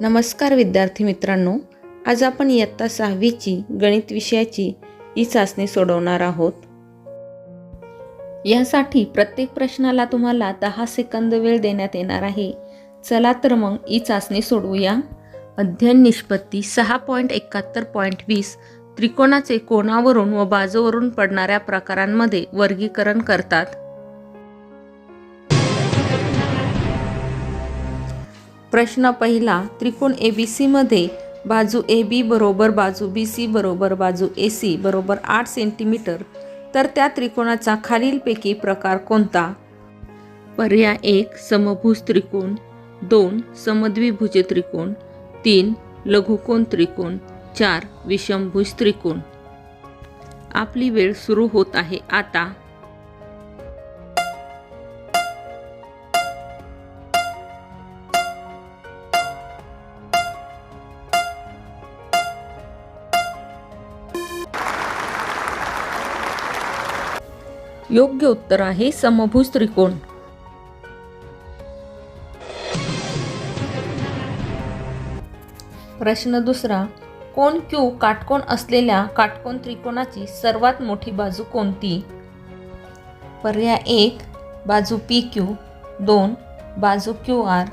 नमस्कार विद्यार्थी मित्रांनो आज आपण इयत्ता सहावीची गणित विषयाची ई चाचणी सोडवणार आहोत. यासाठी प्रत्येक प्रश्नाला तुम्हाला दहा सेकंद वेळ देण्यात येणार आहे. चला तर मग ई चाचणी सोडवूया. अध्ययन निष्पत्ती सहा पॉईंट एकाहत्तर पॉईंट वीस त्रिकोणाचे कोणावरून व बाजूवरून पडणाऱ्या प्रकारांमध्ये वर्गीकरण करतात. प्रश्न पहिला त्रिकोण ए बी सीमध्ये बाजू ए बी बरोबर बाजू बी सी बरोबर बाजू ए सी बरोबर आठ सेंटीमीटर तर त्या त्रिकोणाचा खालीलपैकी प्रकार कोणता? पर्याय एक समभुज त्रिकोण. दोन समद्विभुज त्रिकोण. तीन लघुकोन त्रिकोण. चार विषमभुज त्रिकोण. आपली वेळ सुरू होत आहे. आता योग्य उत्तर आहे समभुज त्रिकोण. प्रश्न दुसरा कोण क्यू काटकोन असलेल्या काटकोन त्रिकोणाची सर्वात मोठी बाजू कोणती? पर्याय एक बाजू पी क्यू दोन बाजू क्यू आर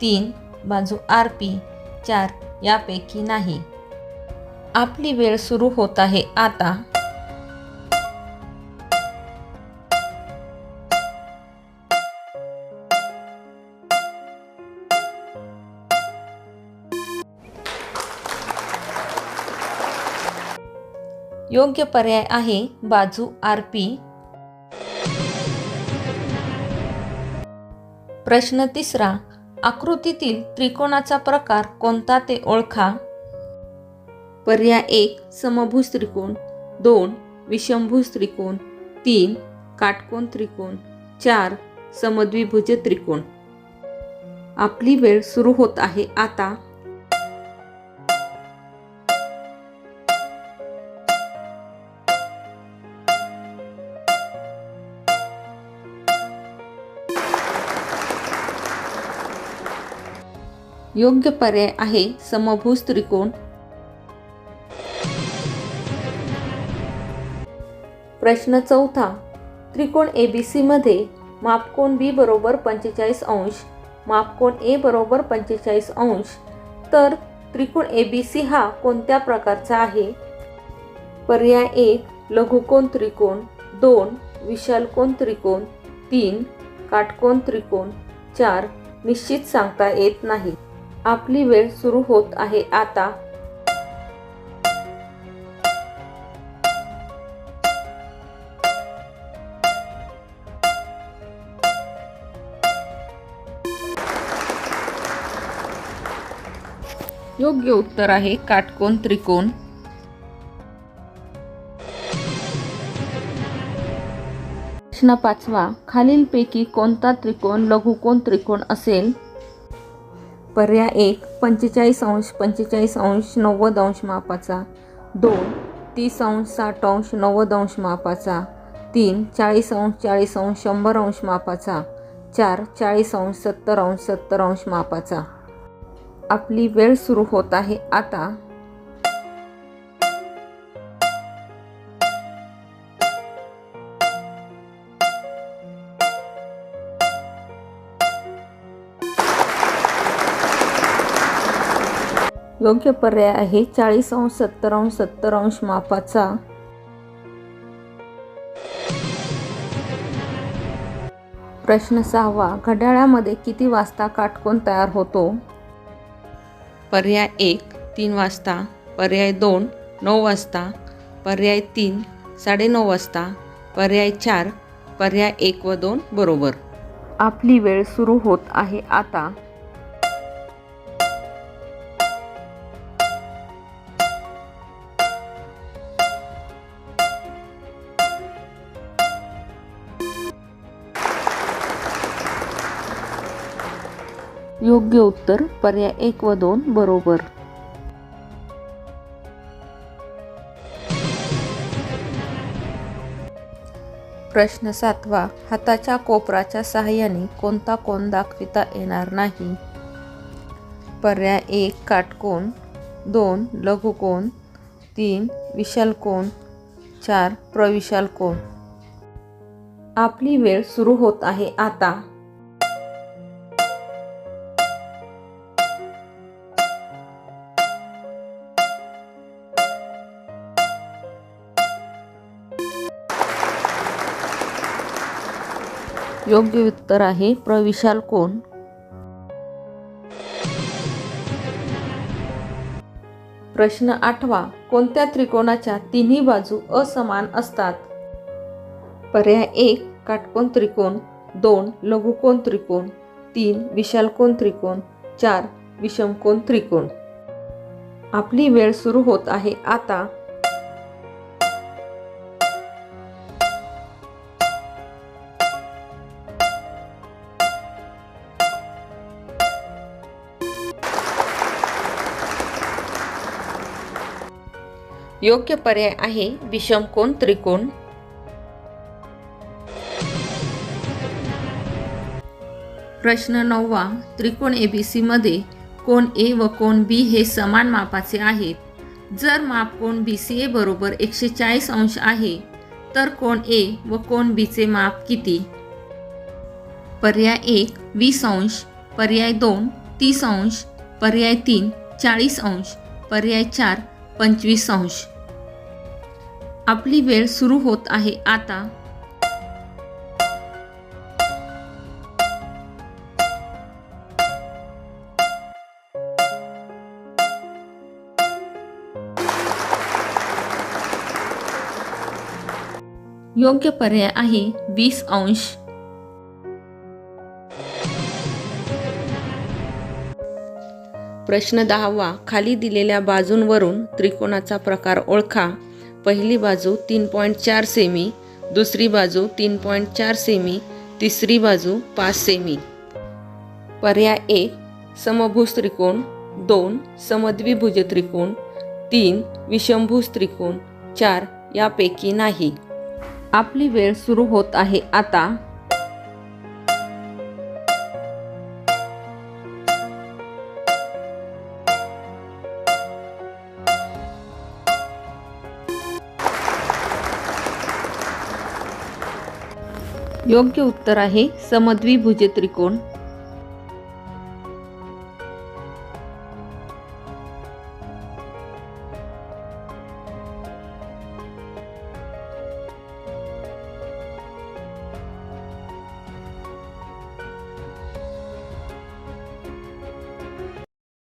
तीन बाजू आर पी चार यापैकी नाही. आपली वेळ सुरू होत आहे आता. योग्य पर्याय आहे बाजू आर पी. प्रश्न तिसरा आकृतीतील त्रिकोणाचा प्रकार कोणता ते ओळखा. पर्याय एक समभुज त्रिकोण. दोन विषमभुज त्रिकोण. तीन काटकोन त्रिकोण. चार समद्विभुज त्रिकोण. आपली वेळ सुरू होत आहे. आता योग्य पर्याय आहे समभुज त्रिकोण. प्रश्न चौथा. त्रिकोण ए बी सीमध्ये मापकोन बी बरोबर पंचेचाळीस अंश मापकोन ए बरोबर पंचेचाळीस अंश. तर त्रिकोण ए बी सी हा कोणत्या प्रकारचा आहे? पर्याय एक लघुकोण त्रिकोण. दोन विशालकोन त्रिकोण. तीन काटकोन त्रिकोण. चार निश्चित सांगता येत नाही. आपली वेळ सुरू होत आहे आता. योग्य उत्तर आहे काटकोन त्रिकोण. प्रश्न पाचवा खालीलपैकी कोणता त्रिकोण लघुकोन त्रिकोण असेल? पर्याय एक पंचेचाळीस अंश पंचेचाळीस अंश नव्वद अंश मापाचा. दोन तीस अंश साठ अंश नव्वद अंश मापाचा. तीन चाळीस अंश चाळीस अंश शंभर अंश मापाचा. चार चाळीस अंश सत्तर अंश सत्तर अंश मापाचा. आपली वेळ सुरू होत आहे. आता योग्य पर्याय आहे चाळीस अंश सत्तर अंश सत्तर अंश मापाचा. प्रश्न सहावा घड्याळामध्ये किती वाजता काटकोन तयार होतो? पर्याय एक तीन वाजता. पर्याय दोन नऊ वाजता. पर्याय तीन साडेनऊ वाजता. पर्याय चार पर्याय एक व दोन बरोबर. आपली वेळ सुरू होत आहे आता. योग्य उत्तर पर्याय एक व दोन बरोबर. प्रश्न सातवा हाताच्या कोपराच्या सहाय्याने कोणता कोण दाखविता येणार नाही? पर्याय एक काटकोन. दोन लघुकोण तीन विशालकोण चार प्रविशालकोण आपली वेळ सुरू होत आहे आता. योग्य उत्तर आहे. प्रविशाल कोण? प्रश्न आठवा. कोणत्या त्रिकोणाच्या तिन्ही बाजू असमान असतात? पर्याय एक काटकोन त्रिकोण. दोन लघुकोन त्रिकोण. तीन विशालकोन त्रिकोण. चार विषमकोन त्रिकोण. आपली वेळ सुरू होत आहे. आता योग्य पर्याय आहे विषमकोन त्रिकोण? प्रश्न नववा त्रिकोण बी मध्ये कोण ए व कोण बी हे समान मापाचे आहेत. जर माप कोण बी सी ए बरोबर एकशे चाळीस अंश आहे तर कोण ए व कोण बीचे माप किती? पर्याय एक वीस अंश. पर्याय दोन तीस अंश. पर्याय तीन चाळीस अंश. पर्याय चार पंचवीस अंश. आपली वेळ सुरू होत आहे. आता योग्य पर्याय आहे वीस अंश. प्रश्न दहावा. खाली दिलेल्या बाजूंवरून त्रिकोणाचा प्रकार ओळखा. पहिली बाजू तीन पॉईंट चार सेमी दुसरी बाजू तीन पॉईंट चार सेमी तिसरी बाजू पाच सेमी. पर्याय एक समभुज त्रिकोण दोन समद्विभुज त्रिकोण तीन विषमभुज त्रिकोण चार यापैकी नाही. आपली वेळ सुरू होत आहे आता. योग्य उत्तर आहे समद्विभुज त्रिकोण.